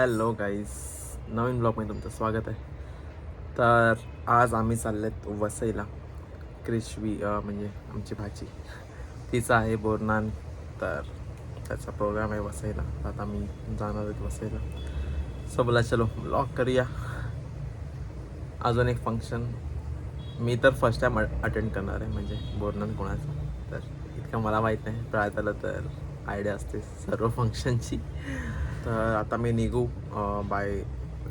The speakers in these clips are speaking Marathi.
हॅलो गाईज नवीन ब्लॉगमध्ये तुमचं स्वागत आहे. तर आज आम्ही चाललेत वसईला. क्रिशवी म्हणजे आमची भाची. तिचा आहे बोरनान. तर त्याचा प्रोग्राम आहे वसईला. तर आता मी जाणार आहेत वसईला. सो बोला चलो ब्लॉग करूया. अजून एक फंक्शन मी तर फर्स्ट टाईम अटेंड करणार आहे म्हणजे बोरनान कोणाचं. तर इतकं मला माहीत नाही. प्रायताला तर आयडिया असते सर्व फंक्शनची तर आता मी निघू बाय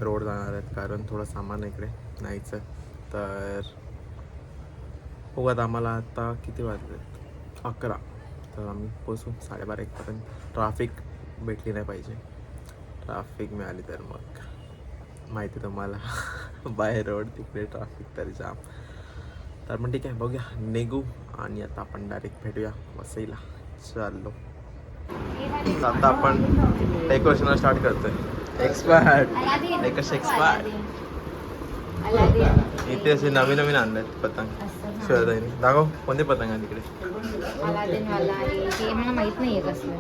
रोड जाणार आहेत कारण थोडं सामान इकडे नाहीचं तर बघूयात आम्हाला आता किती वाजले अकरा. तर आम्ही पोचू साडेबारा एकपर्यंत. ट्राफिक भेटली नाही पाहिजे. ट्राफिक मिळाली तर मग. माहिती तुम्हाला. बाय रोड तिकडे ट्राफिक तर जाम. तर मग ठीक आहे बघूया. निघू आणि आता आपण डायरेक्ट भेटूया वसईला. चाललो. आता आपण डेकोरेशनला स्टार्ट करतोय. एक्सपर्ट एकच एक्सपर्ट इथे असे नवीन नवीन आणलेत पतंग. दाखव कोणते पतंग आहे तिकडे? अलादीनवाला आहे ते मला माहीत नाहीये कसलं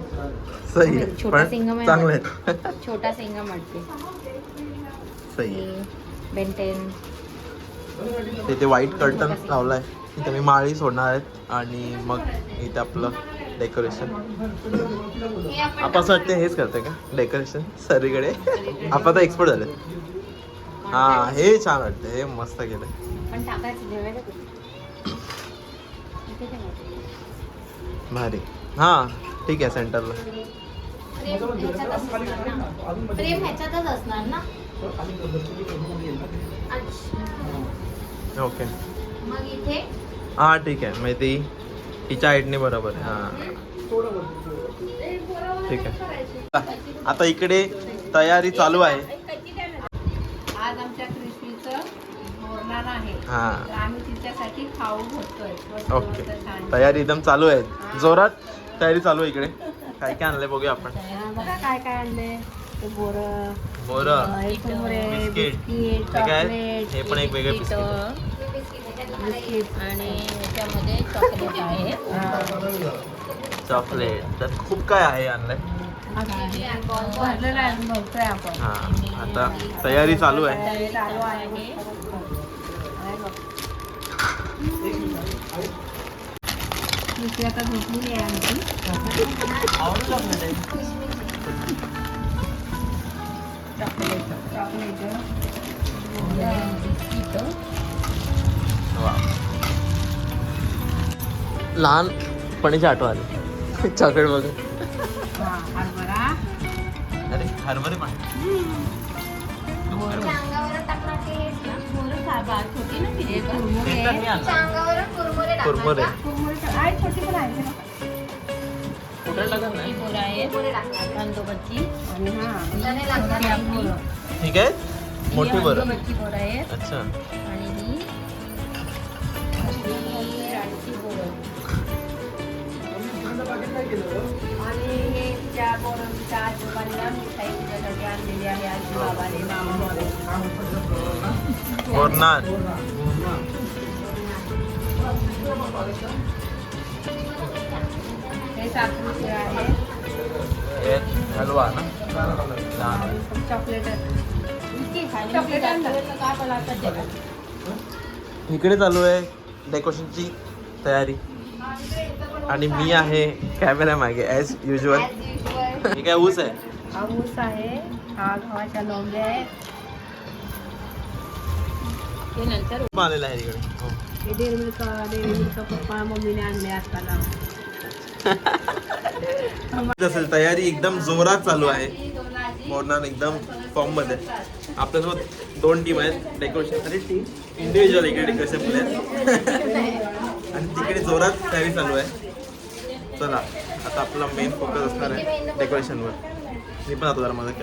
सही छोटा सिंगम चांगले छोटा सिंगम वाटते सही बेंटेन. तिथे व्हाईट कर्टन लावलाय. इथे मी माळी सोडणार आहेत. आणि मग इथे आपलं डेकोरेशन आपण असं वाटतं हेच करते का? डेकोरेशन सर्वीकडे आपण तर एक्सपर्ट झाले हा हे छान वाटतं हे मस्त केलं. भारी. हा ठीक आहे सेंटरला. ओके हा ठीक आहे. मग ती तिच्या हाईटने बरोबर हा. ठीक आहे. आता इकडे तयारी चालू आहे. आज आमच्या क्रिस्पीचं बोरणार आहे. हा. तर आम्ही तिच्यासाठी खाऊ भरतोय मस्त ओके. तयारी एकदम चालू आहे. जोरात तयारी चालू आहे इकडे. काय काय आणलंय बघूया आपण. बघा काय काय आणले ते बोर बरं. बिस्किट. हे काय? हे पण एक वेगळे बिस्किट. बिस्किट आणि ह्याच्यामध्ये चॉकलेट आहे. चॉकलेट. तर खूप काय आहे आणलंय? भरलेलं आहे भरतोय आपण. हा आता तयारी चालू आहे. तयारी चालू आहे. आणि बघ. क्रिस्पी आता झोपलेली आहे आमची चॉकलेट चॉकलेट. लहानपणीची आठवण आली चॉकलेट बघून. हा हरभरा. अरे हरभरे पण. अंगावर टाकला ते हेच ना? बोरं आणि हे त्या बोरांच्या आजोबांना मिठाई तुझ्यासाठी आणलेली आहे आजी बाबाने. मामाने बोरनान साखरेचे आहे. हलवा ना. Chocolate chocolate. इकडे चालू आहे डेकोरेशनची तयारी. आणि मी आहे कॅमेरा मागे ॲज युजल. हे काय ऊस आहे? हा ऊस आहे. गव्हाच्या लोंब्या आहे नंतर खूप आलेला आहे इकडे. हो. हे डेअरी मिल्क डेअरी मिल्क पप्पा मम्मीने आणले असताना असेल तयारी एकदम जोरात चालू आहे. मोरनान एकदम फॉर्ममध्ये. आपल्यासोबत दोन टीम आहेत. डेकोरेशनसाठी टीम इंडिव्हिज्युअल इकडे डेकोरेशन आणि तिकडे जोरात तयारी चालू आहे. चला आता आपला मेन फोकस असणार आहे डेकोरेशनवर मी पण आता जरा मदत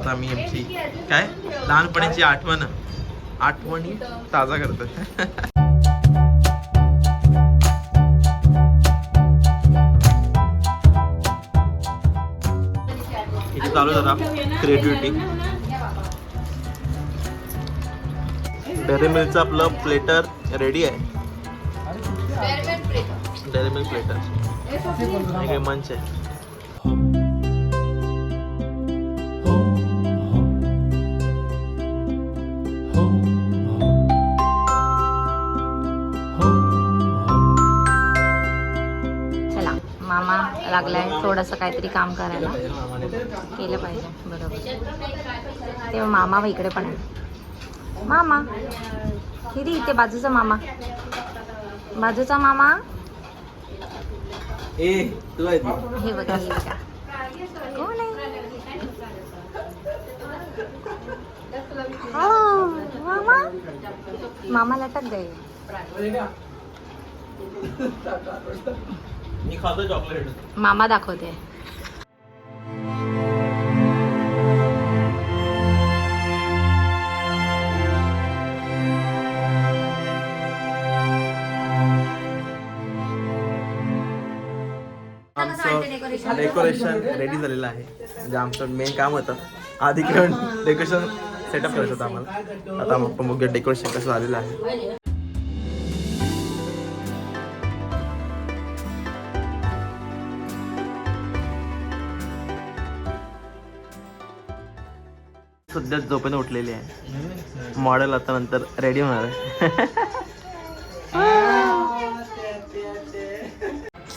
आता आमची काय? लहानपणीची आठवण. आठवणी ताजा करतात. चालू जरा क्रिएटिव्हिटी डेअरी मिल्कचं आपलं प्लेटर रेडी आहे. डेअरी मिल्क प्लेटर मंच आहे. थोडंसं काहीतरी काम करायला केलं पाहिजे. बरोबर. तेव्हा मामा व इकडे पण आहे मामा किती इथे बाजूचा मामा? बाजूचा मामा? हे बघा हे बघा. कोण आहे? हो, मामा? मामा लटक गए मी खातो चॉकलेट. मामा दाखवते. आमचं डेकोरेशन रेडी झालेलं आहे. म्हणजे आमचं मेन काम होतं. आधी घेऊन डेकोरेशन सेटअप करायचं होतं आम्हाला. आता आपण बघूया डेकोरेशन कसं झालेलं आहे. सध्या झोपेने उठलेली आहे. मॉडेल आता नंतर रेडी होणार आहे.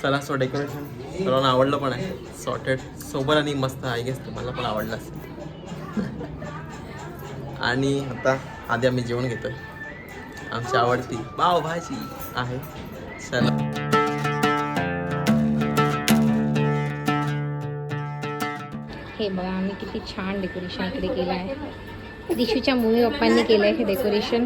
चला सो डेकोरेशन सर्वांना आवडलं पण आहे. सॉर्टेड सोबर आणि मस्त आहे गेस तुम्हाला पण आवडलं असेल. आणि आता आधी आम्ही जेवण घेतोय. आमची आवडती पावभाजी आहे. चला. हे बघा आम्ही किती छान डेकोरेशन इकडे केलं आहे. दिशूच्या मूवी पप्पांनी केलं आहे हे डेकोरेशन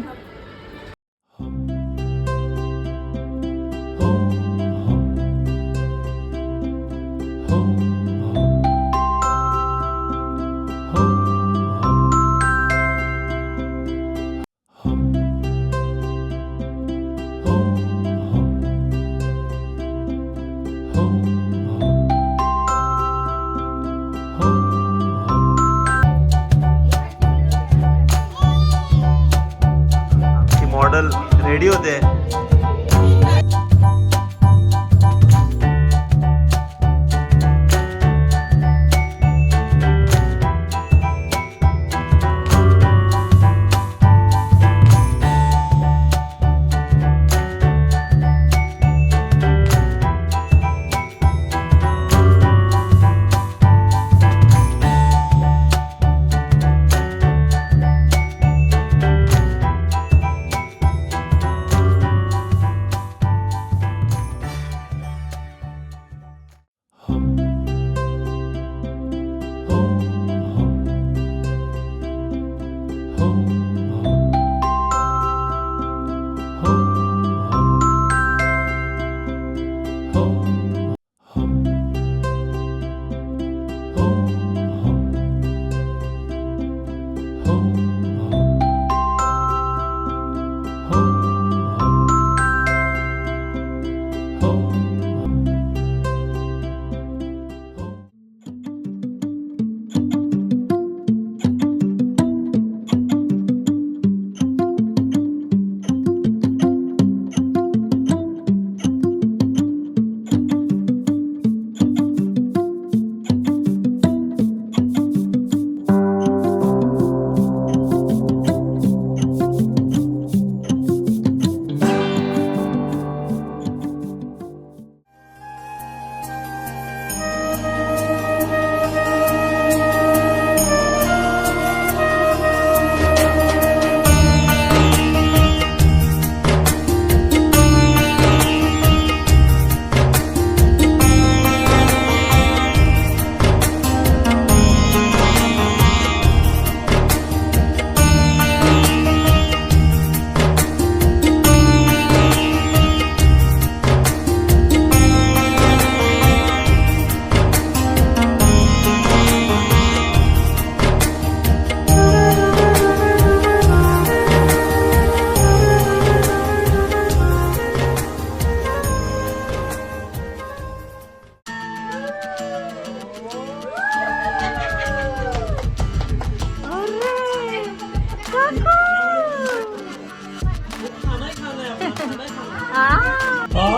रेडी होते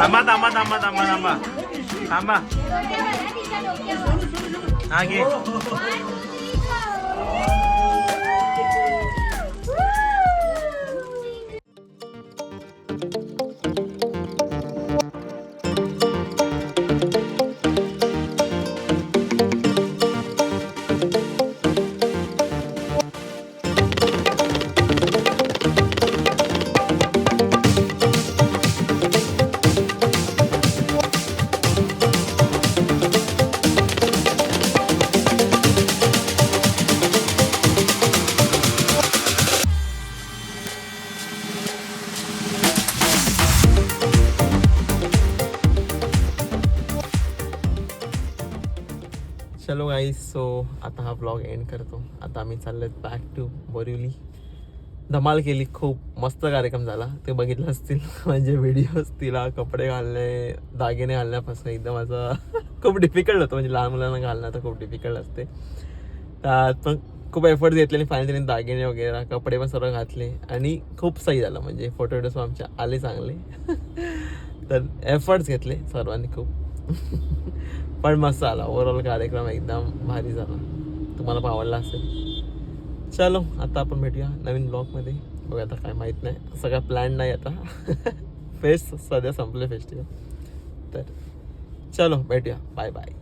थांबा थांबा थांबा थांबा थांबा हा घे So आता हा ब्लॉग एंड करतो. आता आम्ही चाललोय बॅक टू बोरिवली धमाल केली खूप मस्त कार्यक्रम झाला. ते बघितलं असतील म्हणजे व्हिडिओज तिला कपडे घालणे दागिने घालण्यापासून एकदम असं खूप डिफिकल्ट होतं. म्हणजे लहान मुलांना घालणं तर खूप डिफिकल्ट असते. त्यात पण खूप एफर्ट घेतले आणि फायनली तिने दागिने वगैरे कपडे पण सर्व घातले. आणि खूप सही झालं. म्हणजे फोटो व्हिडिओज आमच्या आले चांगले. तर एफर्ट्स घेतले सर्वांनी खूप. पण मस्त आला ओव्हरऑल कार्यक्रम एकदम भारी झाला. तुम्हाला पण आवडला असेल. चलो आता आपण भेटूया नवीन ब्लॉगमध्ये बघा आता काय माहीत नाही. सगळा प्लॅन नाही आता. फेस्ट सध्या संपले फेस्टिवल तर चलो भेटूया. Bye bye